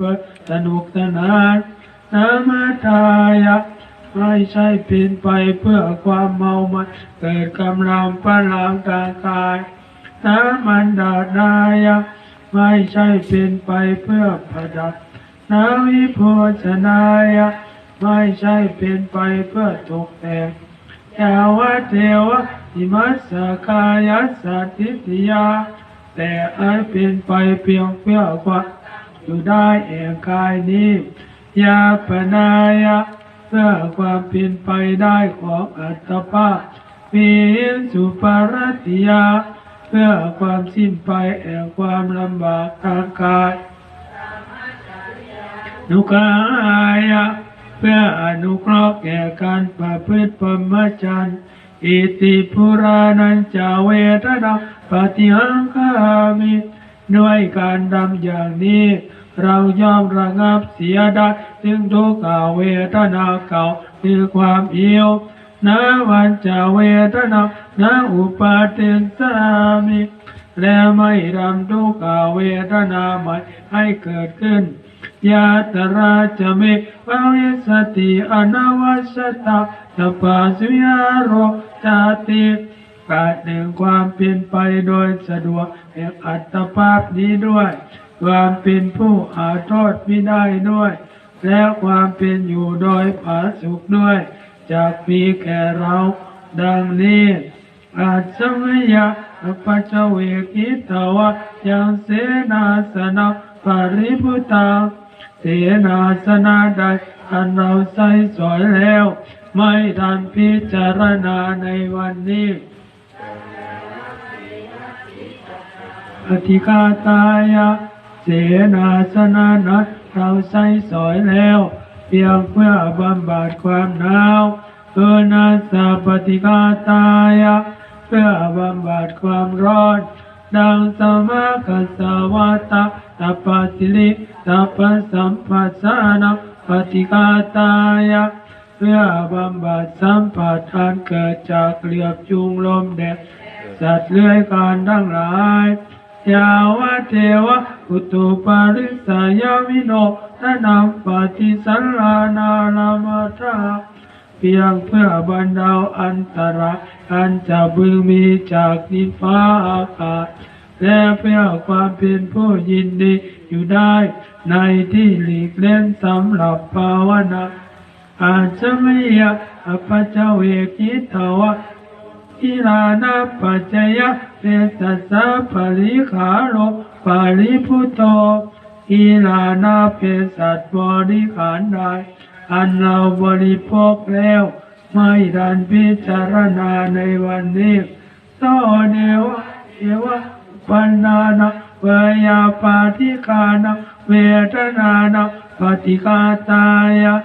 เปิดสนุกสนานนามาทายะไม่ใช่เป็นไปเพื่อความเมามันเกิดกำลังพลังทางกายนามันดาดายะไม่ใช่เป็นไปเพื่อประดับนาวิโพชนายะไม่ใช่เป็นไปเพื่อตกแต่งยาวะเทวะอิมัสสกายสัตติติยาแต่อาจเป็นไปเพียงเพื่อความ อยู่ได้เองกายนี้ยาปนายะเพื่อความเป็นไปได้ของอัตภาพมีสุปารติยา เพื่อความสิ้นไปแห่งความลำบากทางกายนุกายะเพื่ออนุเคราะห์แก่การประพฤติพรหมจรรย์อิติพุรานันจาเวทนาปฏิหังคามิด้วยการดำอย่างนี้ เราย่อมระงับเสียได้ถึงทุกขเวทนาเก่าคือความเหี่ยวนาวันจาเวทนานาอุปาเทนสามิและไม่ทำทุกขเวทนาใหม่ให้เกิดขึ้นยาตราจะเมภาวิสติอนวัชตาสปาสุยาโรจาติการหนึ่งความเป็นไปโดยสะดวกแห่งอัตภาพนี้ด้วย ความเป็นผู้อาโทษไม่ได้ด้วย และความเป็นอยู่โดยผาสุขด้วยจากมีแก่เราดังนี้อาจสมยยะปัจจเวกิตวะยังเสนาสนะปริพุตาเสนาสนะใดอันเราใส่สอยแล้ว ไม่ทันพิจารณาในวันนี้อธิกาตายะ เสนาสนะนัเราใส่สอยแล้ว เพียงเพื่อบำบัดความหนาวเออนาสาปฏิกาตายะ เพื่อบำบัดความร้อน ดังสมากัสสาวาตาตัปปะสิลิตัปสัมปัสสานะปฏิกาตายะ เพื่อบำบัดสัมปัทานเกิดจากเหลือบจุงลมแดดสัตว์เลื้อยคลานทั้งหลาย ยาวะเทวะอุตุปาริสายาวิโนทนังปฏิสันลานานามาทาเพียงเพื่อบรรเทาอันตรายอันจะบึงมีจากดินฟ้าอากาศ และเพื่อความเป็นผู้ยินดีอยู่ได้ ในที่หลีกเล่นสำหรับภาวนาอาจจะไม่ยากอปัจเจเวกิตวะ อิลานาปัจจยะเปสัสสะปริขาโรปาริพุโตอิลานาเปสัตบริขารได้อันเราบริโภคแล้ว ไม่ดันพิจารณาในวันนี้โตเดวะเอวะปันนานะเวยาปาทิกานะเวทนานะปฏิกาตายะ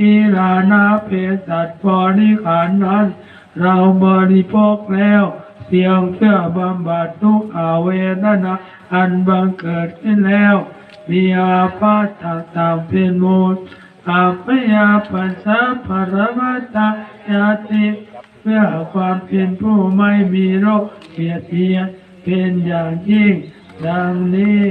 อิลานาเพสัตบริขารนั้น เราบริโภคแล้วเพียงเพื่อบำบัดทุกอาเวทนาอันบังเกิดขึ้นแล้ว มีอาพาธต่างๆเป็นมูลอาพยาปัสสะภรมัตตายาติเพื่อความเป็นผู้ไม่มีโรคเบียดเบียนเป็นอย่างยิ่งดังนี้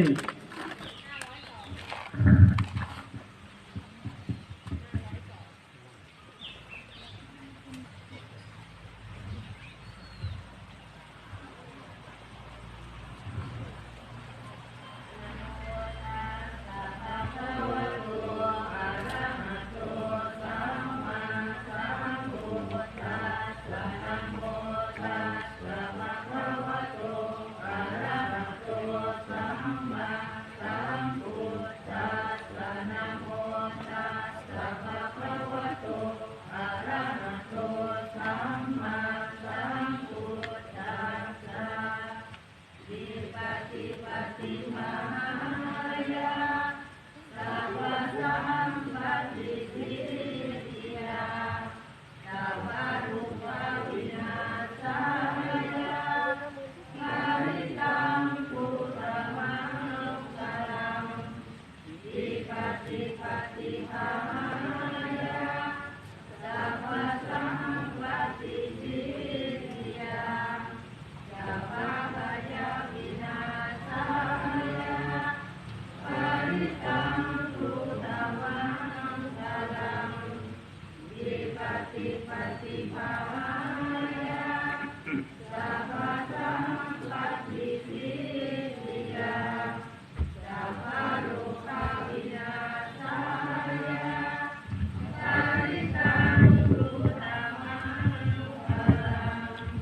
ปฏิปฏิมา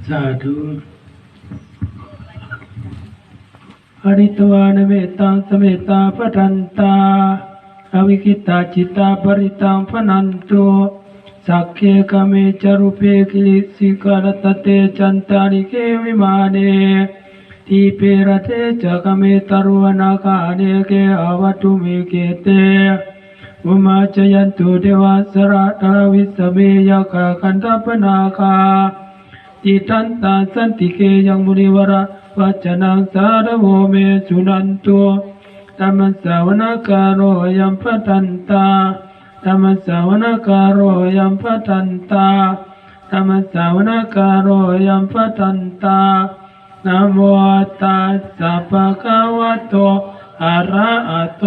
สาธุอริตวานเมตตังสเมตตาปทันตาอวิคิตาจิตาปริตังพนันโตสักเคกเมจรุเปกิลิสิกรตเตจันตาริเกวิมาเนทีเปรเทจกเมตรุวนาคาเนเกอวัตุเมเกเตอุมาจยันตุเทวาสระตาวิสเมยกะคันทปนาคา ติทันตาสันติเกยังมุนิวระวัจนังสารโวเมสุนันตุธรรมสาวนากาโรยัมปทันตาธรรมสาวนากาโรยัมปทันตาธรรมสาวนากาโรยัมปทันตานโมตัสสะภะคะวะโตอะระหะโต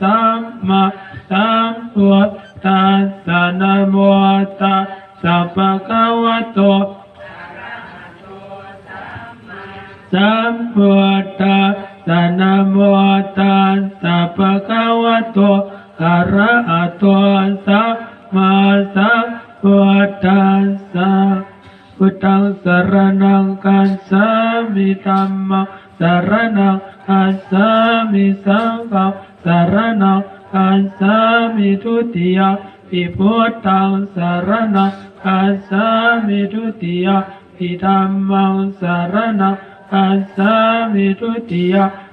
สัมมาสัมพุทธัสสะนะโมตัสสะภะคะว คะวะโตอะระหะโตสัมมาสัมพุทธัสสะ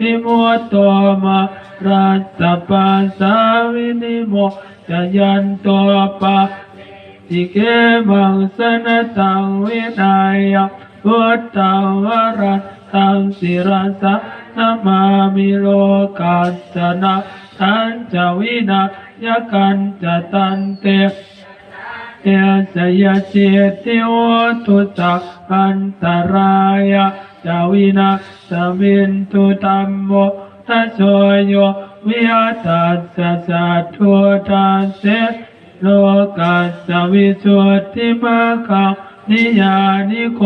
วิโมตโตมารัสสะปัสสาวินิโมจยันโตปะสิเกมังสนตังวินัยพุทธังวรัตตังสิรัสะนามามิโลกัสสนะทันจวินายกันจะตันเตเอสยเจติโอตุจักอันตรายะ จาวินาสมินตุตัมโมทัสโสโยวิหตัสสะสัทธุทัสเสโลกัสสวิสุทธิมาคังนิยานิโค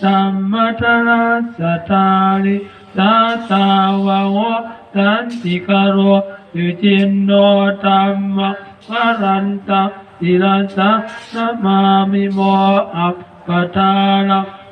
สัมมัทนาสตาลิสาตาวะโวสันติคารโรยุจินโนตัมมะวรันตะทิรัสสะนมามิโมอัปปทานัง